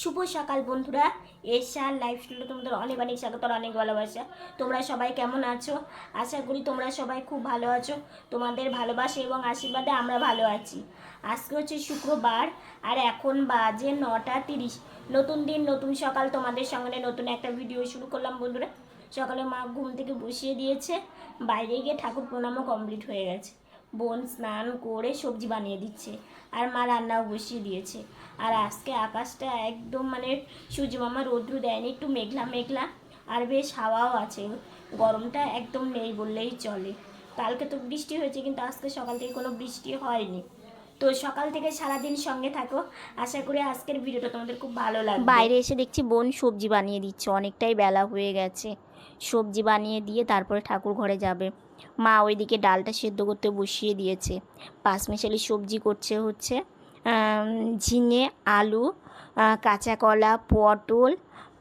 শুভ সকাল বন্ধুরা, এশার লাইফস্টাইলে তোমাদের অনেক অনেক স্বাগত, অনেক ভালোবাসা। তোমরা সবাই কেমন আছো? আশা করি তোমরা সবাই খুব ভালো আছো। তোমাদের ভালোবাসা এবং আশীর্বাদে আমরা ভালো আছি। আজকে হচ্ছে শুক্রবার, আর এখন বাজে নটা তিরিশ। নতুন দিন, নতুন সকাল তোমাদের সঙ্গে নতুন একটা ভিডিও শুরু করলাম বন্ধুরা। সকালে মা ঘুম থেকে বসিয়ে দিয়েছে, বাইরে গিয়ে ঠাকুর প্রণামও কমপ্লিট হয়ে গেছে। বোন স্নান করে সবজি বানিয়ে দিচ্ছে। আর মা রান্নাও বসিয়ে দিয়েছে। আর আজকে আকাশটা একদম মানে সূর্য মামা রৌদ্র দেয়নি, একটু মেঘলা মেঘলা। আর বেশ হাওয়াও আছে, গরমটা একদম নেই বললেই চলে। কালকে তো বৃষ্টি হয়েছে, কিন্তু আজকে সকাল থেকে কোনো বৃষ্টি হয়নি। তো সকাল থেকে সারাদিন সঙ্গে থাকো। আশা করি আজকের ভিডিওটা তোমাদের খুব ভালো লাগবে। বাইরে এসে দেখছি বোন সবজি বানিয়ে দিচ্ছে, অনেকটাই বেলা হয়ে গেছে। সবজি বানিয়ে দিয়ে তারপরে ঠাকুর ঘরে যাবে। মা ওইদিকে ডালটা সেদ্ধ করতে বসিয়ে দিয়েছে। পাঁচমিশালি সবজি করছে হচ্ছে ঝিঙে, আলু কাঁচা কলা, পটল,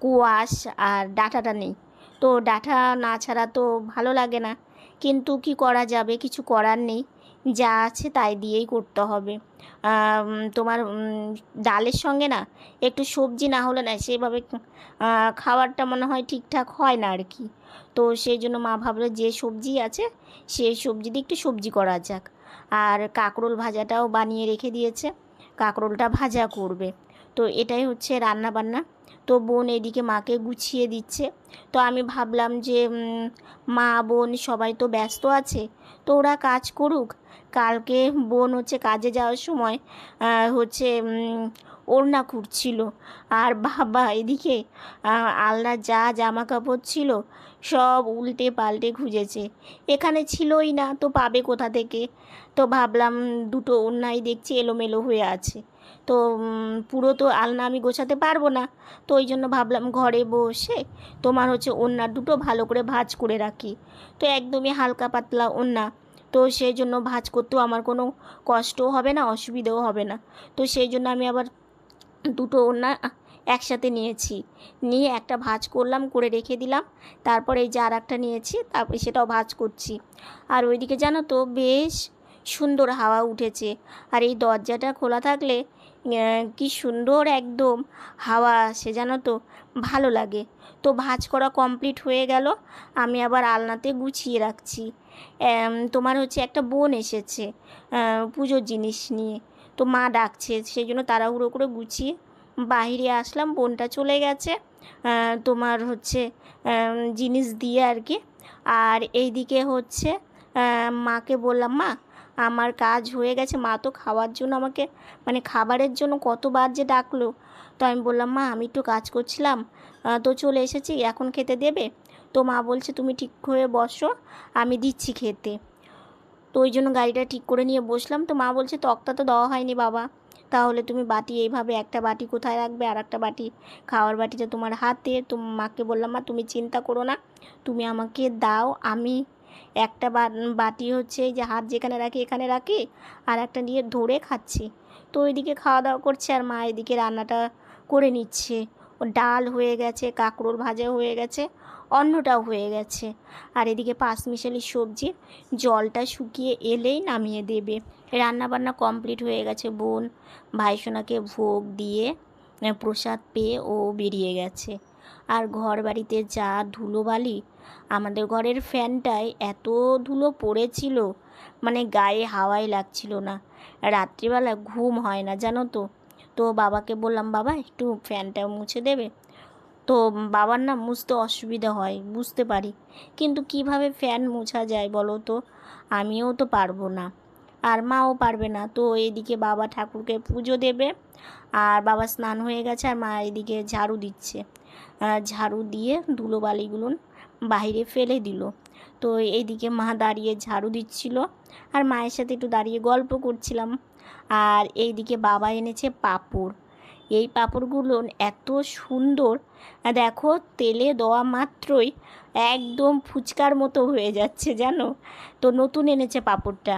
কুয়াশ আর ডাটাটা নেই। তো ডাটা না ছাড়া তো ভালো লাগে না। কিন্তু কি করা যাবে? কিছু করার নেই। যা আছে তাই দিয়েই করতে হবে। তোমার ডালের সঙ্গে না একটু সবজি না হলে না সেভাবে খাবারটা মনে হয় ঠিকঠাক হয় না আর কি। তো সেই জন্য মা ভাবলো যে সবজি আছে সেই সবজি দিয়ে একটু সবজি করা যাক। আর কাঁকরোল ভাজাটাও বানিয়ে রেখে দিয়েছে। কাঁকরোলটা ভাজা করবে। তো এটাই হচ্ছে রান্না বান্না তো বোন এদিকে মাকে গুছিয়ে দিচ্ছে। তো আমি ভাবলাম যে মা, বোন সবাই তো ব্যস্ত আছে, তো ওরা কাজ করুক। কালকে বোন হচ্ছে কাজে যাওয়ার সময় হচ্ছে ওড়না খুঁড়ছিল। আর বাবা এদিকে আলনার যা জামা কাপড় ছিল সব উল্টে পাল্টে খুঁজেছে। এখানে ছিলই না, তো পাবে কোথা থেকে? তো ভাবলাম দুটো ওড়নাই দেখছি এলোমেলো হয়ে আছে। তো পুরো তো আলনা আমি গোছাতে পারব না। তো ওই জন্য ভাবলাম ঘরে বসে তোমার হচ্ছে ওড়না দুটো ভালো করে ভাজ করে রাখি। তো একদমই হালকা পাতলা ওড়না। তো সেই জন্য ভাজ করতেও আমার কোনো কষ্টও হবে না, অসুবিধেও হবে না। তো সেই জন্য আমি আবার দুটো ওড়না একসাথে নিয়েছি। নিয়ে একটা ভাজ করলাম, করে রেখে দিলাম। তারপরে এই যে আর একটা নিয়েছি, তারপরে সেটাও ভাজ করছি। আর ওইদিকে জানো তো, বেশ সুন্দর হাওয়া উঠেছে। আর এই দরজাটা খোলা থাকলে কি সুন্দর একদম হাওয়া আসে, জানো তো? ভালো লাগে। তো ভাঁজ করা কমপ্লিট হয়ে গেল। আমি আবার আলনাতে গুছিয়ে রাখছি। তোমার হচ্ছে একটা বোন এসেছে পুজোর জিনিস নিয়ে। তো মা ডাকছে সেই জন্য তাড়াহুড়ো করে গুছিয়ে বাইরে আসলাম, বোনটা চলে গেছে। তোমার হচ্ছে জিনিস দিয়ে আর কি। আর এইদিকে হচ্ছে মাকে বললাম, মা আমার কাজ হয়ে গেছে, মা তো খাওয়ার জন্য আমাকে মানে খাবারের জন্য কতবার যে ডাকলো। তো আমি বললাম, মা, আমি একটু কাজ করছিলাম তো চলে এসেছি, এখন খেতে দেবে? তো মা বলছে, তুমি ঠিক হয়ে বসো, আমি দিচ্ছি খেতে। তো ওই জন্য গাড়িটা ঠিক করে নিয়ে বসলাম। তো মা বলছে, তক্তা তো দেওয়া হয়নি বাবা, তাহলে তুমি বাটি এইভাবে, একটা বাটি কোথায় রাখবে আর একটা বাটি, খাওয়ার বাটিটা তোমার হাতে? তো মাকে বললাম, মা, তুমি চিন্তা করো না, তুমি আমাকে দাও, আমি একটা বাটি হচ্ছে যে হাত যেখানে রাখি এখানে রাখি, আর একটা নিয়ে ধরে খাচ্ছি। তো ওইদিকে খাওয়া দাওয়া করছে আর মা এদিকে রান্নাটা করে নিচ্ছে। ও ডাল হয়ে গেছে কাঁকরোল ভাজা হয়ে গেছে, অন্নটাও হয়ে গেছে। আর এদিকে পাঁচমিশালি সবজি জলটা শুকিয়ে এলেই নামিয়ে দেবে। রান্না বান্না কমপ্লিট হয়ে গেছে। বোন ভাইসোনাকে ভোগ দিয়ে প্রসাদ পেয়ে ও বেরিয়ে গেছে। আর ঘর বাড়িতে যা ধুলোবালি, আমাদের ঘরের ফ্যানটায় এত ধুলো পড়েছিল মানে গায়ে হাওয়াই লাগছিল না। রাত্রিবেলা ঘুম হয় না, জানো তো। তো বাবাকে বললাম, বাবা, একটু ফ্যানটা মুছে দেবে? তো বাবার না মুছতে অসুবিধা হয়, বুঝতে পারি। কিন্তু কীভাবে ফ্যান মোছা যায় বলো তো? আমিও তো পারব না। আর মাও পারবে না। তো এদিকে বাবা ঠাকুরকে পুজো দেবে আর বাবা স্নান হয়ে গেছে আর মা এদিকে ঝাড়ু দিচ্ছে। ঝাড়ু দিয়ে ধুলোবালিগুলো বাইরে ফেলে দিল। তো এইদিকে মা দাঁড়িয়ে ঝাড়ু দিচ্ছিল আর মায়ের সাথে একটু দাঁড়িয়ে গল্প করছিলাম। আর এইদিকে বাবা এনেছে পাপড়। এই পাঁপড়গুলো এত সুন্দর। দেখো তেলে দেওয়া মাত্রই একদম ফুচকার মতো হয়ে যাচ্ছে, জানো? তো নতুন এনেছে পাঁপড়টা।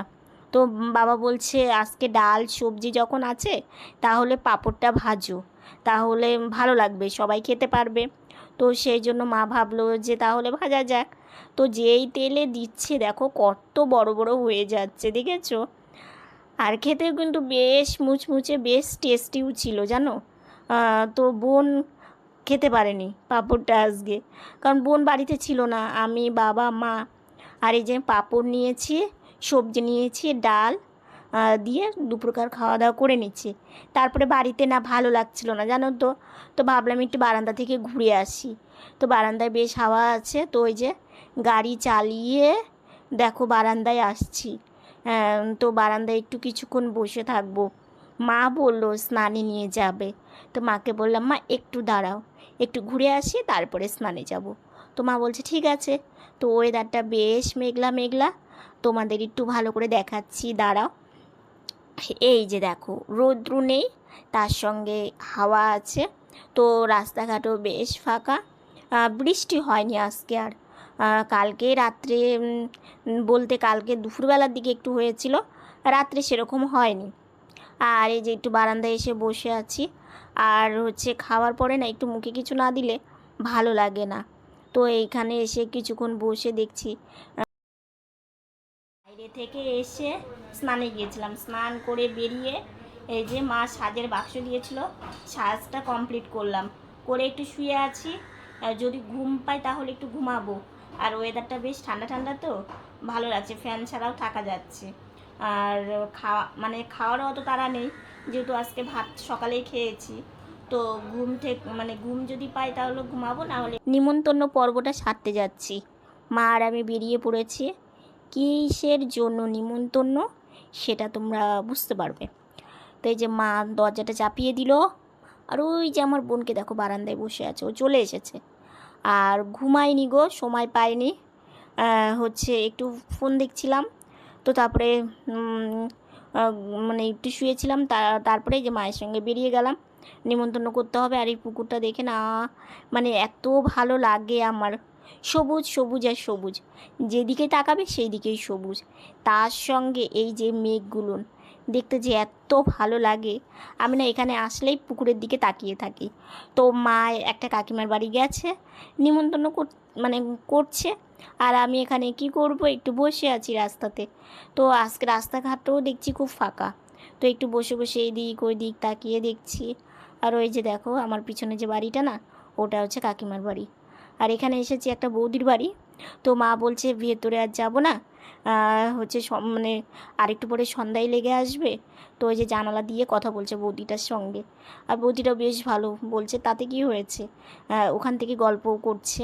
তো বাবা বলছে, আজকে ডাল, সবজি যখন আছে, তাহলে পাঁপড়টা ভাজো। তাহলে ভালো লাগবে, সবাই খেতে পারবে। তো সেই জন্য মা ভাবলো যে, তাহলে ভাজা যাক। তো যেই তেলে দিচ্ছে, দেখো কত বড় বড় হয়ে যাচ্ছে, দেখেছ? আর খেতেও কিন্তু বেশ মুচমুচে, বেশ টেস্টিও ছিল, জানো? তো বোন খেতে পারেনি পাঁপড়টা আজকে। কারণ বোন বাড়িতে ছিল না, আমি, বাবা, মা। আর এই যে পাঁপড় নিয়েছি সবজি নিয়েছি, ডাল দিয়ে দুপুরকার খাওয়া দাওয়া করে নিচ্ছি। তারপরে বাড়িতে না ভালো লাগছিল না, জানো তো? তো ভাবলাম একটু বারান্দা থেকে ঘুরে আসি। তো বারান্দায় বেশ হাওয়া আছে, তো ওই যে গাড়ি চালিয়ে দেখো বারান্দায় আসছি। তো বারান্দায় একটু কিছুক্ষণ বসে থাকব। মা বলল, স্নানে নিয়ে যাবে। তো মাকে বললাম, মা, একটু দাঁড়াও। একটু ঘুরে আসি, তারপরে স্নানে যাব। তো মা বলছে, ঠিক আছে। তো ওয়েদারটা বেশ মেঘলা মেঘলা। তোমাদের একটু ভালো করে দেখাচ্ছি, দাঁড়াও। এই যে দেখো, রৌদ্র নেই, তার সঙ্গে হাওয়া আছে, তো রাস্তাঘাটও বেশ ফাঁকা। বৃষ্টি হয়নি আজকে আর। কালকে রাত্রে বলতে কালকে দুপুরবেলার দিকে একটু হয়েছিল, রাত্রে সেরকম হয়নি। আর এই যে একটু বারান্দায় এসে বসে আছি, আর হচ্ছে খাওয়ার পরে না একটু মুখে কিছু না দিলে ভালো লাগে না। তো এইখানে এসে কিছুক্ষণ বসে দেখছি থেকে এসে স্নানে গিয়েছিলাম। স্নান করে বেরিয়ে এই যে মা সাজের বাক্স দিয়েছিল, সাজটা কমপ্লিট করলাম। করে একটু শুয়ে আছি যদি ঘুম পাই তাহলে একটু ঘুমাবো। আর ওয়েদারটা বেশ ঠান্ডা ঠান্ডা তো, ভালো লাগছে ফ্যান ছাড়াও থাকা যাচ্ছে। আর খাওয়া মানে খাওয়ারও অত তাড়া নেই, যেহেতু আজকে ভাত সকালেই খেয়েছি। তো ঘুম থেকে মানে ঘুম যদি পাই তাহলে ঘুমাবো, না হলে নিমন্ত্রণ পর্বটা সারতে যাচ্ছি। মা আর আমি বেরিয়ে পড়েছি কিসের জন্য নিমন্ত্রণ? সেটা তোমরা বুঝতে পারবে। তো এই যে মা দরজাটা চাপিয়ে দিল, আর ওই যে আমার বোনকে দেখো বারান্দায় বসে আছে, ও চলে এসেছে। আর ঘুমাইনি গো, সময় পাইনি হচ্ছে একটু ফোন দেখছিলাম, তো তারপরে মানে একটু শুয়েছিলাম তারপরে যে মায়ের সঙ্গে বেরিয়ে গেলাম। নিমন্ত্রণ করতে হবে, আর এই পুকুরটা দেখে না মানে এত ভালো লাগে আমার। সবুজ সবুজ আর সবুজ। যেদিকে তাকাবে সেই দিকেই সবুজ। তার সঙ্গে এই যে মেঘগুলো, দেখতে যে এত ভালো লাগে। আমি না এখানে আসলেই পুকুরের দিকে তাকিয়ে থাকি। তো মা একটা কাকিমার বাড়ি গেছে, নিমন্ত্রণ মানে করছে। আর আমি এখানে কি করব? একটু বসে আছি রাস্তাতে। তো আজকে রাস্তাঘাটও দেখছি খুব ফাঁকা। তো একটু বসে বসে এই দিক ওই দিক তাকিয়ে দেখছি। আর ওই যে দেখো, আমার পিছনে যে বাড়িটা না, ওটা হচ্ছে কাকিমার বাড়ি। আর এখানে এসেছি একটা বৌদির বাড়ি। তো মা বলছে, ভেতরে আর যাব না। হচ্ছে মানে আরেকটু পরে সন্ধ্যায় লেগে আসবে। তো ওই যে জানালা দিয়ে কথা বলছে বৌদিটার সঙ্গে। আর বৌদিটাও বেশ ভালো। বলছে, তাতে কি হয়েছে? ওখান থেকে গল্পও করছে।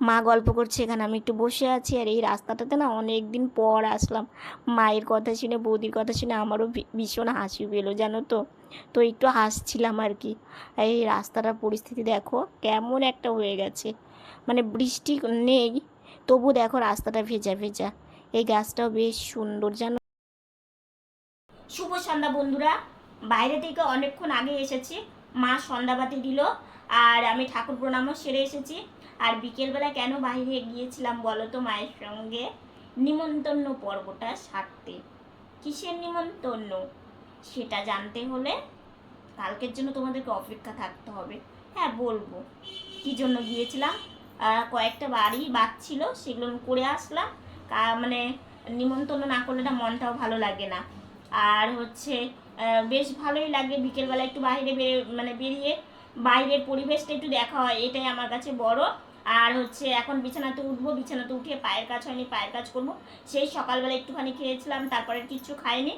মা গল্প করছে, এখানে আমি একটু বসে আছি আর এই রাস্তাটাতে না অনেক দিন পর আসলাম। মায়ের কথা শুনে, বৌদির কথা শুনে আমারও ভীষণ হাসি পেল, জানো তো? তো একটু হাসছিলাম আর কি। এই রাস্তাটার পরিস্থিতি দেখো, কেমন একটা হয়ে গেছে। মানে বৃষ্টি নেই, তবু দেখো রাস্তাটা ভেজা ভেজা। এই গাছটাও বেশ সুন্দর, জানো? শুভ সন্ধ্যা বন্ধুরা। বাইরে থেকে অনেকক্ষণ আগে এসেছি। মা সন্ধ্যাবাতি দিল, আর আমি ঠাকুর প্রণামও সেরে এসেছি। আর বিকেলবেলা কেন বাইরে গিয়েছিলাম বলো তো মায়ের সঙ্গে? নিমন্তন্ন পর্বটা সারতে। কিসের নিমন্তন্ন? সেটা জানতে হলে কালকের জন্য তোমাদেরকে অপেক্ষা থাকতে হবে। হ্যাঁ বলব। কি জন্য গিয়েছিলাম? কয়েকটা বাড়ি বাদ ছিল, সেগুলো করে আসলাম। মানে নিমন্ত্রণ না করলে না মনটাও ভালো লাগে না। আর হচ্ছে বেশ ভালোই লাগে বিকেলবেলা একটু বাইরে বের- মানে বেরিয়ে বাইরের পরিবেশটা একটু দেখা হয়, এটাই আমার কাছে বড়। আর হচ্ছে এখন বিছানাতে উঠবো, বিছানাতে উঠে পায়ের কাজ হয়নি, পায়ের কাজ করব। সেই সকালবেলা একটুখানি খেয়েছিলাম, তারপরে কিচ্ছু খাইনি।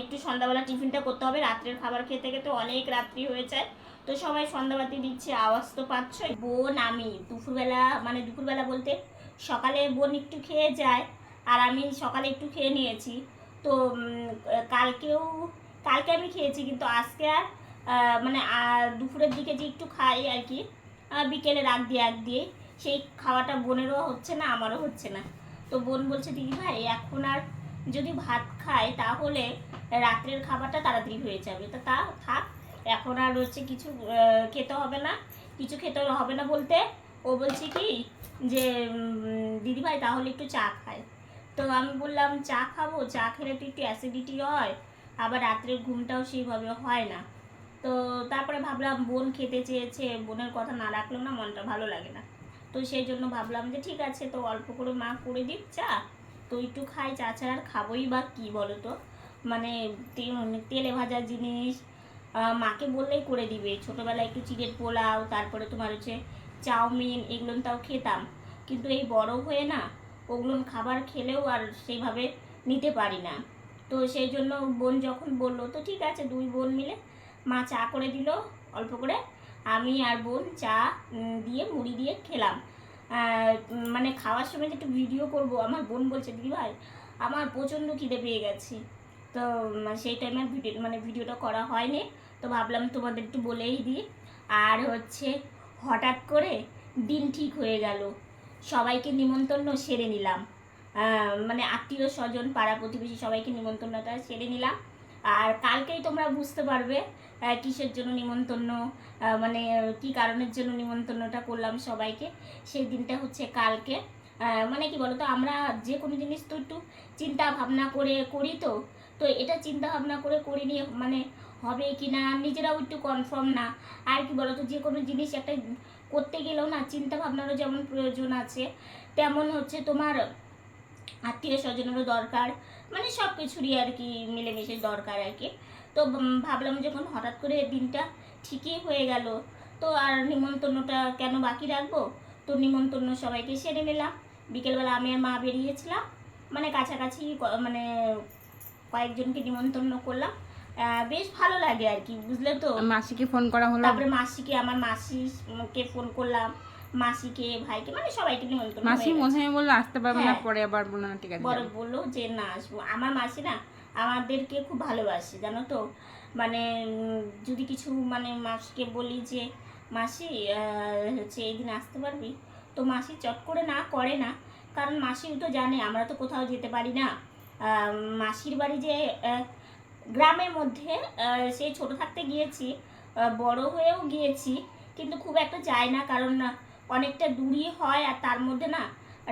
একটু সন্ধ্যাবেলা টিফিনটা করতে হবে, রাত্রের খাবার খেতে খেতে অনেক রাত্রি হয়ে যায়। তো সবাই সন্ধ্যাবাতি দিচ্ছে, আওয়াজ তো পাচ্ছ বোন, আমি দুপুরবেলা মানে দুপুরবেলা বলতে সকালে বোন একটু খেয়ে যায়, আর আমি সকালে একটু খেয়ে নিয়েছি। তো কালকেও, কালকে আমি খেয়েছি, কিন্তু আজকে আর মানে দুপুরের দিকে যে একটু খাই আর কি বিকেলে রাত দিয়ে, এক দিয়ে। সেই খাওয়াটা বোনেরও হচ্ছে না, আমারও হচ্ছে না। তো বোন বলছে, দিদি ভাই, এখন আর যদি ভাত খায়, তাহলে রাত্রের খাবারটা তাড়াতাড়ি হয়ে যাবে। তো তা থাক, এখন আর হচ্ছে কিছু খেতে হবে না। কিছু খেতে হবে না বলতে ও বলছে কি যে দিদি ভাই, তাহলে একটু চা খায়। তো আমি বললাম, চা খাব, চা খেলে তো একটু অ্যাসিডিটি হয়, আবার রাত্রের ঘুমটাও সেইভাবে হয় না। তো তারপরে ভাবলাম বোন খেতে চেয়েছে, বোনের কথা না রাখলেও না মনটা ভালো লাগে না। তো সেই জন্য ভাবলাম যে ঠিক আছে, তো অল্প করে মা করে দিক চা, তো একটু খাই, চা ছাড়া আর খাবোই বা কী বলো তো মানে তেলে ভাজা জিনিস মাকে বললেই করে দিবে। ছোটোবেলায় একটু চিড়ের পোলাও, তারপরে তোমার হচ্ছে চাউমিন এগুলো তাও খেতাম। কিন্তু এই বড় হয়ে না ওগুলো খাবার খেলেও আর সেইভাবে নিতে পারি না। তো সেই জন্য বোন যখন বলল, তো ঠিক আছে, দুই বোন মিলে মা চা করে দিল, অল্প করে। আমি আর বোন চা দিয়ে মুড়ি দিয়ে খেলাম। মানে খাওয়ার সময় যে একটু ভিডিও করব, আমার বোন বলছে, দিদি ভাই, আমার প্রচণ্ড খিদে পেয়ে গেছে। তো সেই টাইমে ভিডিও মানে ভিডিওটা করা হয়নি। তো ভাবলাম তোমাদের একটু বলেই দিই। আর হচ্ছে, হঠাৎ করে দিন ঠিক হয়ে গেল। সবাইকে নিমন্ত্রণ সেরে নিলাম। মানে আত্মীয় স্বজন, পাড়া প্রতিবেশী সবাইকে নিমন্ত্রণটা সেরে নিলাম। আর কালকেই তোমরা বুঝতে পারবে কিসের জন্য নিমন্ত্রণ মানে কি কারণের জন্য নিমন্ত্রণটা করলাম সবাইকে, সেই দিনটা হচ্ছে কালকে। মানে কি বলতো, আমরা যে কোনো জিনিস তো একটু চিন্তা ভাবনা করে করি তো তো এটা চিন্তা ভাবনা করে নিয়ে মানে হবে কি না, নিজেরাও একটু কনফার্ম না। আর কি বলতো, যে কোনো জিনিস একটা করতে গেলেও না, চিন্তা ভাবনারও যেমন প্রয়োজন আছে, তেমন হচ্ছে তোমার আত্মীয় স্বজনেরও দরকার মানে সব কিছুরই আর কি মিলেমিশে দরকার আর কি। তো ভাবলাম যখন হঠাৎ করে দিনটা ঠিকই হয়ে গেল। তো আর নিমন্ত্রণটা কেন বাকি রাখব? তো নিমন্ত্রণ সবাইকে সেরে নিলাম। বিকেলবেলা আমি আর মা বেরিয়েছিলাম। মানে কাছাকাছি মানে কয়েকজনকে নিমন্ত্রণ করলাম। বেশ ভালো লাগে আর কি বুঝলে তো? মাসিকে ফোন করা হলো? তারপরে মাসিকে আমার মাসিকে ফোন করলাম। মাসিকে ভাইকে মানে সবাইকে নিমন্ত্রণ মাসি। মশাই বলল আসতে পারবে না হ্যাঁ। পরে আবার বলল না ঠিক আছে বড়। বলল যে না আসব। আমার মাসি না আমাদেরকে খুব ভালোবাসে, জানো তো? মানে যদি কিছু মানে মাসিকে বলি যে, মাসি হচ্ছে এই দিন আসতে পারবি? তো মাসি চট করে না করে না, কারণ মাসিও তো জানে, আমরা তো কোথাও যেতে পারি না। মাসির বাড়ি যে গ্রামের মধ্যে সেই ছোট থাকতে গিয়েছি বড় হয়েও গিয়েছি, কিন্তু খুব একটা যায় না, কারণ অনেকটা দূরই হয়, আর তার মধ্যে না,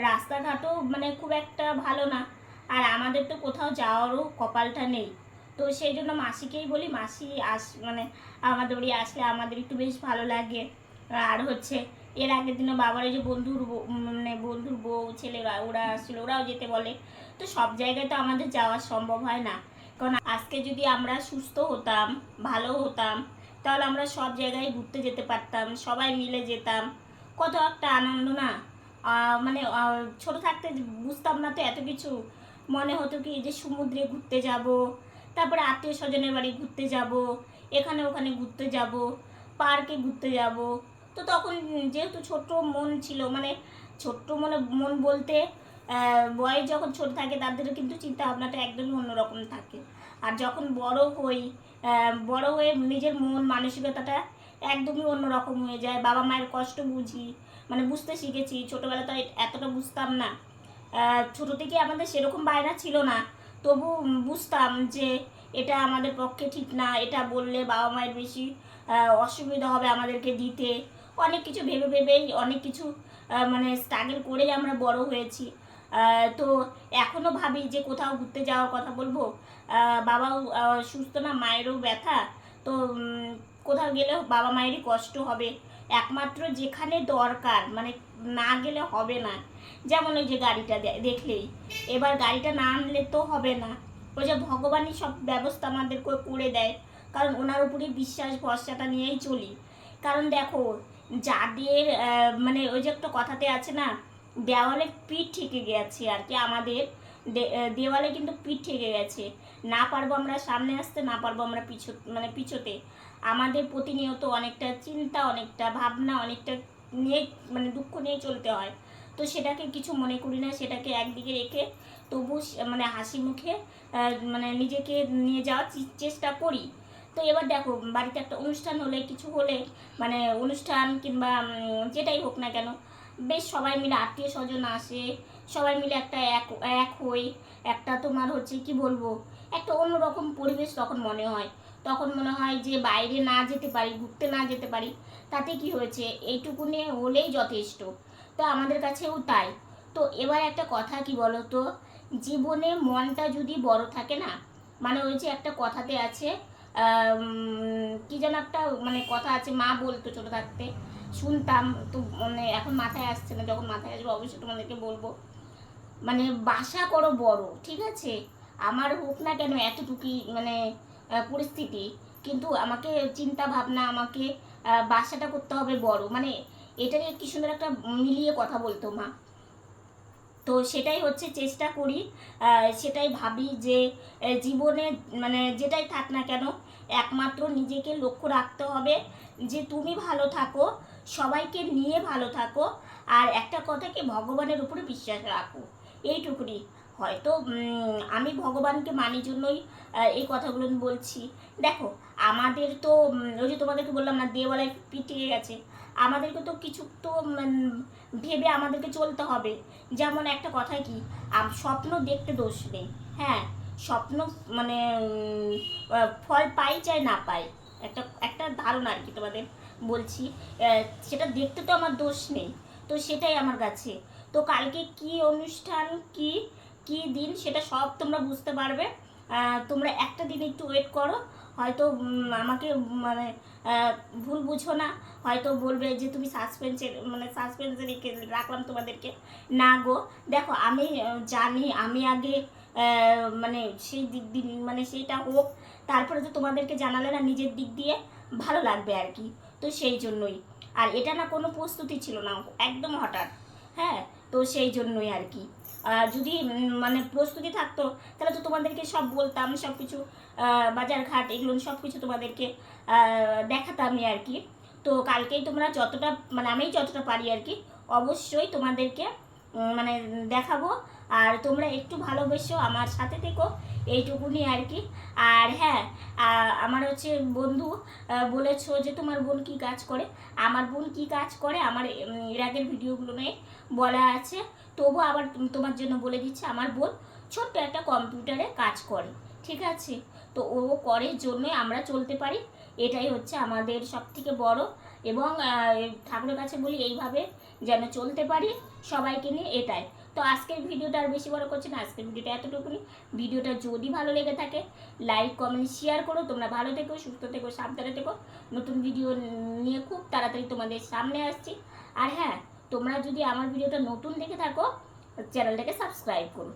রাস্তাঘাটও মানে খুব একটা ভালো না। আর আমাদের তো কোথাও যাওয়ারও কপালটা নেই। তো সেই জন্য মাসিকেই বলি, মাসি আস মানে আমাদের বাড়ি আসলে আমাদের একটু বেশ ভালো লাগে। আর হচ্ছে, এর আগের দিনও বাবার যে বন্ধুর মানে বন্ধুর বউ ছেলেরা ওরা আসছিল, ওরাও যেতে বলে। তো সব জায়গায় তো আমাদের যাওয়া সম্ভব হয় না। কারণ আজকে যদি আমরা সুস্থ হতাম, ভালো হতাম, তাহলে আমরা সব জায়গায় ঘুরতে যেতে পারতাম, সবাই মিলে যেতাম। কত একটা আনন্দ না। মানে ছোট থাকতে বুঝতাম না তো এত কিছু। মনে হতো কি যে সমুদ্রে ঘুরতে যাব, তারপরে আত্মীয় স্বজনের বাড়ি ঘুরতে যাব, এখানে ওখানে ঘুরতে যাব পার্কে ঘুরতে যাব। তো তখন যেহেতু ছোট্ট মন ছিল মানে ছোট্ট মনে, মন বলতে বয়স যখন ছোট থাকে তাদের কিন্তু চিন্তা ভাবনাটা একদমই অন্যরকম থাকে। আর যখন বড় হই বড় হয়ে নিজের মন, মানসিকতাটা একদমই অন্যরকম হয়ে যায়। বাবা মায়ের কষ্ট বুঝি মানে বুঝতে শিখেছি। ছোটোবেলা তো এতটা বুঝতাম না। ছোট থেকে আমাদের সেরকম বায়না ছিল না। তবু বুঝতাম যে এটা আমাদের পক্ষে ঠিক না, এটা বললে বাবা মায়ের বেশি অসুবিধা হবে আমাদেরকে দিতে। অনেক কিছু ভেবে ভেবেই, অনেক কিছু মানে স্ট্রাগল করেই আমরা বড় হয়েছি। তো এখনও ভাবি যে কোথাও ঘুরতে যাওয়ার কথা বলব। বাবাও সুস্থ না, মায়েরও ব্যথা। তো কোথাও গেলেও বাবা মায়েরই কষ্ট হবে। একমাত্র যেখানে দরকার মানে না গেলে হবে না। যেমন ওই যে গাড়িটা দেখলেই এবার গাড়িটা না আনলে তো হবে না। ওই যে ভগবানই সব ব্যবস্থা আমাদের করে দেয়, কারণ ওনার উপরে বিশ্বাস, ভরসাটা নিয়েই চলি। কারণ দেখো, যাদের মানে ওই যে একটা কথাতে আছে না, দেওয়ালে পিঠ ঠেকে গেছে আর কি, আমাদের দেওয়ালে কিন্তু পিঠ ঠেকে গেছে। না পারব আমরা সামনে আসতে, না পারব আমরা পিছ মানে পিছোতে। আমাদের প্রতিনিয়ত অনেকটা চিন্তা, অনেকটা ভাবনা, অনেকটা নিয়ে মানে দুঃখ নিয়ে চলতে হয়। তো সেটাকে কিছু মনে করি না, সেটাকে একদিকে রেখে তবু মানে হাসি মুখে মানে নিজেকে নিয়ে যাওয়ার চেষ্টা করি। তো এবার দেখো, বাড়িতে একটা অনুষ্ঠান হলে, কিছু হলে মানে অনুষ্ঠান কিংবা যেটাই হোক না কেন, বেশ সবাই মিলে আত্মীয় স্বজন আসে, সবাই মিলে একটা এক এক হই। একটা তোমার হচ্ছে, কি বলব, একটা অন্যরকম পরিবেশ তখন মনে হয়। তখন মনে হয় যে বাইরে না যেতে পারি, ঘুরতে না যেতে পারি, তাতে কি হয়েছে? এইটুকুনে হলেই যথেষ্ট। তো আমাদের কাছেও তাই। তো এবার একটা কথা কি বলো তো জীবনে মনটা যদি বড় থাকে না মানে ওই যে একটা কথাতে আছে কি যেন একটা মানে কথা আছে, মা বলতো ছোটো থাকতে, শুনতাম তো মানে এখন মাথায় আসছে না, যখন মাথায় আসবে অবশ্যই তোমাদেরকে বলব। মানে বাসা করো বড়, ঠিক আছে? আমার হোক না কেন এতটুকুই মানে পরিস্থিতি। কিন্তু আমাকে চিন্তা ভাবনা, আমাকে বাসাটা করতে হবে বড়। মানে এটা নিয়ে কি সুন্দর একটা মিলিয়ে কথা বলতো মা। তো সেটাই হচ্ছে চেষ্টা করি সেটাই ভাবি যে জীবনে মানে যেটাই থাক না কেন, একমাত্র নিজেকে লক্ষ্য রাখতে হবে যে তুমি ভালো থাকো, সবাইকে নিয়ে ভালো থাকো, আর একটা কথা কি ভগবানের উপরে বিশ্বাস রাখো। এইটুকুনি। হয়তো আমি ভগবানকে মানি জন্যই এই কথাগুলো বলছি। দেখো, আমাদের তো ওই যে তোমাদেরকে বললাম না দেওয়ালায় পিটিয়ে গেছে। আমাদেরকে তো কিছু তো ভেবে আমাদেরকে চলতে হবে। যেমন একটা কথা কি স্বপ্ন দেখতে দোষ নেই। হ্যাঁ স্বপ্ন মানে ফল পাই চাই না পাই। একটা একটা ধারণা আর কি তোমাদের বলছি। সেটা দেখতে তো আমার দোষ নেই। তো সেটাই আমার কাছে। তো কালকে কি অনুষ্ঠান, কি কি দিন সেটা সব তোমরা বুঝতে পারবে। তোমরা একটা দিন একটু ওয়েট করো। হয়তো আমাকে মানে ভুল বুঝো না। হয়তো বলবে যে, তুমি সাসপেন্সের মানে সাসপেন্সে রেখে রাখলাম তোমাদেরকে। না গো। দেখো, আমি জানি, আমি আগে মানে সেই দিক দিন মানে সেইটা হোক। তারপরে তো তোমাদেরকে জানালে না, নিজের দিক দিয়ে ভালো লাগবে আর কি। তো সেই জন্যই। আর এটা না কোনো প্রস্তুতি ছিল না, একদম হঠাৎ। হ্যাঁ? তো সেই জন্যই আর কি। আর যদি মানে প্রস্তুতি থাকতো, তাহলে তো তোমাদেরকে সব বলতাম সব কিছু বাজার ঘাট এগুলো সব কিছু তোমাদেরকে দেখাতামই আর কি। তো কালকেই তোমরা যতটা মানে আমি যতটা পারি আর কি, অবশ্যই তোমাদেরকে মানে দেখাবো। আর তোমরা একটু ভালোবেসো আমার সাথে থেকো এইটুকুনি আর কি। আর হ্যাঁ আমার হচ্ছে বন্ধু বলেছ যে তোমার বোন কি কাজ করে। আমার বোন কি কাজ করে? আমার এর আগের ভিডিওগুলো নিয়ে বলা আছে। তবু আবার তোমার জন্য বলে দিচ্ছে, আমার বোন ছোট্ট একটা কম্পিউটারে কাজ করে, ঠিক আছে? তো ও করে জন্যই আমরা চলতে পারি। এটাই হচ্ছে আমাদের সব থেকে বড় এবং ঠাকুরের কাছে বলি, এইভাবে যেন চলতে পারি সবাইকে নিয়ে, এটাই। তো আজকের ভিডিওটা আর বেশি বড় করছি না, আজকের ভিডিওটা এতটুকুনি। ভিডিওটা যদি ভালো লেগে থাকে লাইক কমেন্ট শেয়ার করো। তোমরা ভালো থেকো, সুস্থ থেকো, সাবধানে থেকো। নতুন ভিডিও নিয়ে খুব তাড়াতাড়ি তোমাদের সামনে আসছি। আর হ্যাঁ তোমরা যদি আমার ভিডিওটা নতুন দেখে থাকো চ্যানেলটাকে সাবস্ক্রাইব করো।